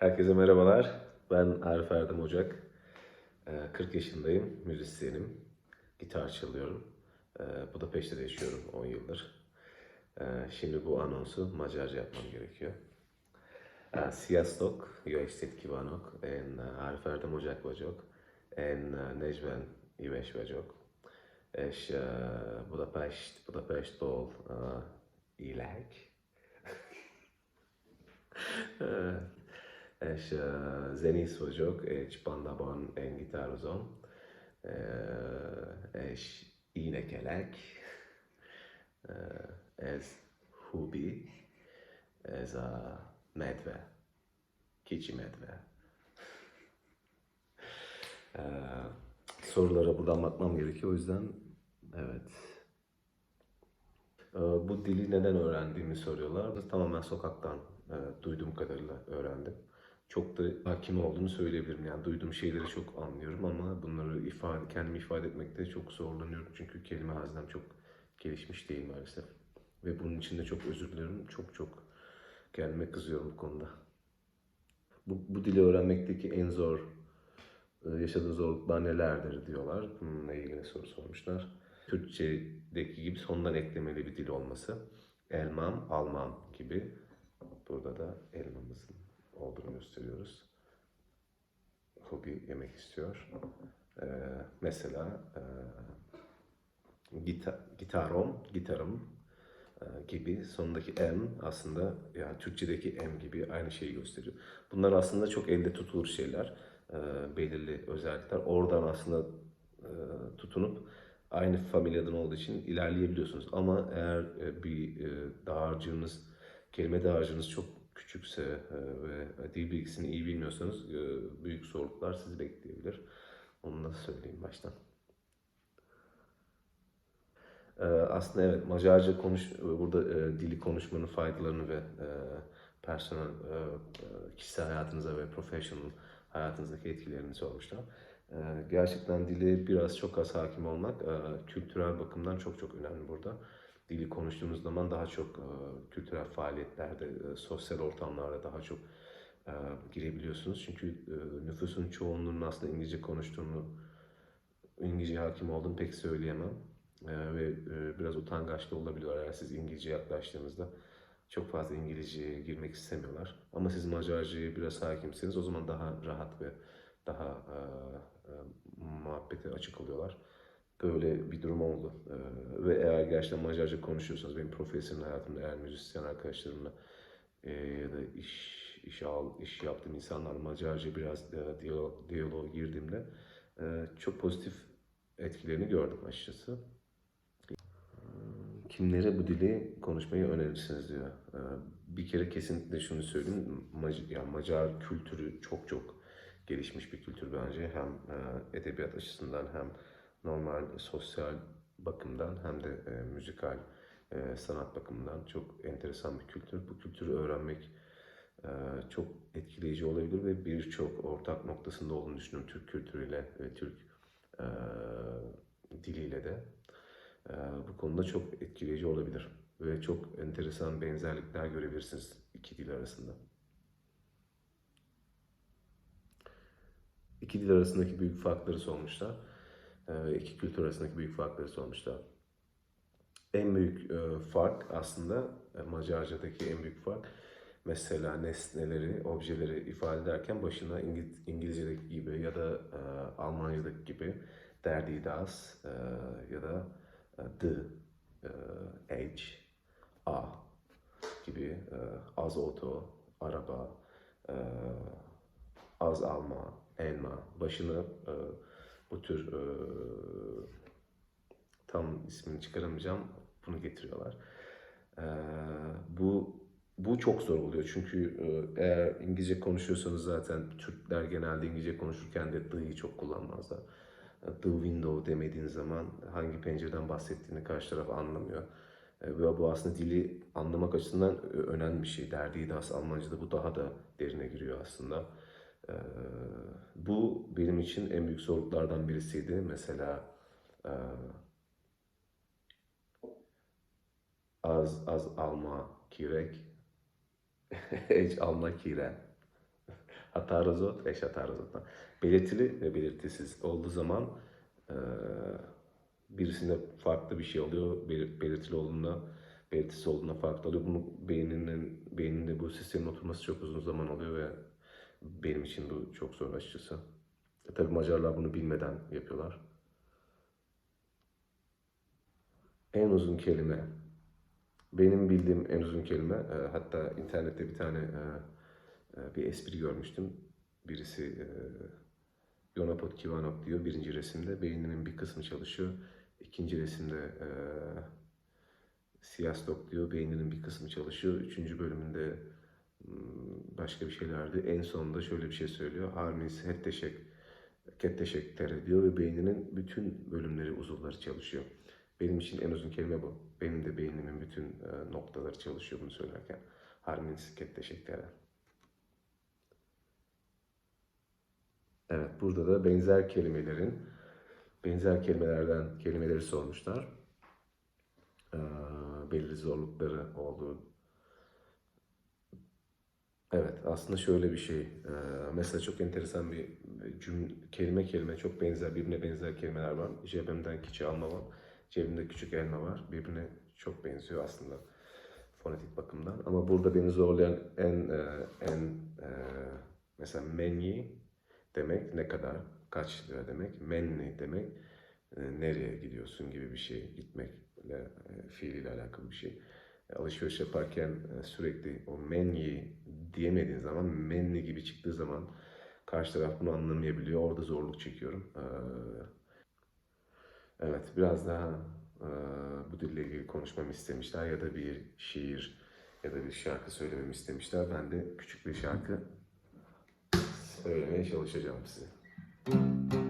Herkese merhabalar. Ben Arif Erdem Ocak. Ee, 40 yaşındayım, müzisyenim. Gitar çalıyorum. Ee, Budapeşte'de yaşıyorum 10 yıldır. Ee, Şimdi bu anonsu Macarca yapmam gerekiyor. Ee, Sziasztok, jó estét kívánok! Én uh, Arif Erdem Ocak vagyok. Én uh, 40 éves vagyok. És uh, Budapest, Budapesttől élek. Ee, És zenész vagyok, egy bandában én gitározom, uh, és énekelek. Ez Hubi, ez a medve, kicsi medve. Uh, sorulara buradan bakmam gerekiyor o yüzden evet. Ee, Bu dili neden öğrendiğimi soruyorlar. Tamamen sokaktan e, duyduğum kadarıyla öğrendim. Çok da hakim olduğunu söyleyebilirim. Yani duyduğum şeyleri çok anlıyorum ama bunları ifade, kendimi ifade etmekte çok zorlanıyorum. Çünkü kelime hazinem çok gelişmiş değil maalesef. Ve bunun için de çok özür dilerim. Çok çok kendime kızıyorum bu konuda. Bu, bu dili öğrenmekteki en zor e, yaşadığın zorluklar nelerdir diyorlar. Bununla ilgili soru sormuşlar. Türkçedeki gibi sondan eklemeli bir dil olması. Elmam, almam gibi. Burada da elmamızın olduğunu gösteriyoruz. Hobi yemek istiyor. Ee, mesela e, gita, gitarom, gitarım e, gibi sonundaki M aslında yani Türkçedeki M gibi aynı şeyi gösteriyor. Bunlar aslında çok elde tutulur şeyler. e, belirli özellikler. Oradan aslında e, tutunup aynı familyadan olduğu için ilerleyebiliyorsunuz. Ama eğer e, bir e, dağarcığınız, kelime dağarcığınız çok küçükse e, ve dil bilgisini iyi bilmiyorsanız e, büyük zorluklar sizi bekleyebilir. Onu da söyleyeyim baştan. Ee, Aslında evet Macarca konuş burada e, dili konuşmanın faydalarını ve e, personel e, e, kişisel hayatınıza ve professional hayatınızdaki etkilerini sormuşlar. E, gerçekten dili biraz çok az hakim olmak e, kültürel bakımdan çok çok önemli burada. Dili konuştuğunuz zaman daha çok e, kültürel faaliyetlerde, e, sosyal ortamlarda daha çok e, girebiliyorsunuz. Çünkü e, nüfusun çoğunluğunun aslında İngilizce konuştuğunu, İngilizce hakim olduğunu pek söyleyemem. Ee, ve e, biraz utangaçlı olabiliyorlar eğer siz İngilizce yaklaştığınızda. Çok fazla İngilizceye girmek istemiyorlar. Ama siz Macarca'ya biraz hakimsiniz o zaman daha rahat ve daha e, e, muhabbete açık oluyorlar. Böyle bir durum oldu. Ee, ve eğer gerçekten Macarca konuşuyorsanız benim profesyonel hayatımda eğer müzisyen arkadaşlarımla e, ya da iş iş al iş yaptığım insanlarla Macarca biraz e, diyalog, diyaloğa girdiğimde e, çok pozitif etkilerini gördüm açıkçası. Kimlere bu dili konuşmayı önerirsiniz diyor. Ee, Bir kere kesinlikle şunu söyleyeyim. Mac yani Macar kültürü çok çok gelişmiş bir kültür bence. Hem e, edebiyat açısından hem normal sosyal bakımdan hem de e, müzikal e, sanat bakımından çok enteresan bir kültür. Bu kültürü öğrenmek e, çok etkileyici olabilir ve birçok ortak noktasında olduğunu düşünüyorum Türk kültürüyle ve Türk e, diliyle de. Ee, bu konuda çok etkileyici olabilir ve çok enteresan benzerlikler görebilirsiniz iki dil arasında. İki dil arasındaki büyük farkları sormuşlar. Ee, iki kültür arasındaki büyük farkları sormuşlar. En büyük e, fark aslında e, Macarca'daki en büyük fark mesela nesneleri, objeleri ifade ederken başına İngiliz, İngilizce'deki gibi ya da e, Almanca'daki gibi derdi das e, ya da D, e, H, A gibi az oto, araba, az alma, elma, başına e, bu tür e, tam ismini çıkaramayacağım bunu getiriyorlar. E, bu bu çok zor oluyor çünkü eğer İngilizce konuşuyorsanız zaten Türkler genelde İngilizce konuşurken de d'yi çok kullanmazlar the window demediğin zaman hangi pencereden bahsettiğini karşı taraf anlamıyor. Ve bu aslında dili anlamak açısından önemli bir şey. Derdi de aslında Almanca'da bu daha da derine giriyor aslında. E, Bu benim için en büyük zorluklardan birisiydi. Mesela e, az az alma kirek, hiç alma kire. Atarazot, eş atarazottan. Belirtili ve belirtisiz olduğu zaman e, birisinde farklı bir şey oluyor. Bel- belirtili olduğunda, belirtisiz olduğunda farklı oluyor. Bunu beyninin, beyninde bu sistemin oturması çok uzun zaman oluyor ve benim için bu çok zor açıkçası. E, tabii Macarlar bunu bilmeden yapıyorlar. En uzun kelime. Benim bildiğim en uzun kelime. e, hatta internette bir tane e, e, bir espri görmüştüm. Birisi e, Yonapot Kivanok diyor birinci resimde. Beyninin bir kısmı çalışıyor. İkinci resimde e, Siyastok diyor beyninin bir kısmı çalışıyor. Üçüncü bölümünde başka bir şeylerdi. En sonunda şöyle bir şey söylüyor. Harmis Hetteşek Ketteşek tere diyor ve beyninin bütün bölümleri, uzuvları çalışıyor. Benim için en uzun kelime bu. Benim de beynimin bütün e, noktaları çalışıyor bunu söylerken. Harmis Ketteşek tere. Evet, burada da benzer kelimelerin, benzer kelimelerden kelimeleri sormuşlar. Ee, belirli zorlukları olduğu. Evet, aslında şöyle bir şey. Mesela çok enteresan bir cümle, kelime kelime çok benzer, birbirine benzer kelimeler var. Cebimden küçük alma var, cebimde küçük elma var. Birbirine çok benziyor aslında fonetik bakımdan. Ama burada beni zorlayan en en e, mesela menyi demek ne kadar, kaç lira demek, menni demek nereye gidiyorsun gibi bir şey, gitmekle, fiiliyle alakalı bir şey. Alışveriş yaparken sürekli o menyi diyemediğin zaman, menni gibi çıktığı zaman karşı taraf bunu anlamayabiliyor. Orada zorluk çekiyorum. E, Evet, biraz daha e, bu dille ilgili konuşmamı istemişler ya da bir şiir ya da bir şarkı söylememi istemişler. Ben de küçük bir şarkı söylemeye çalışacağım size. Bir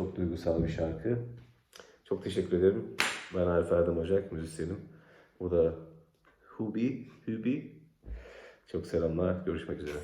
Çok duygusal bir şarkı. Çok teşekkür ederim. Ben Arif Erdem Ocak, müzisyenim. Bu da Hubi, Hubi. Çok selamlar, görüşmek üzere.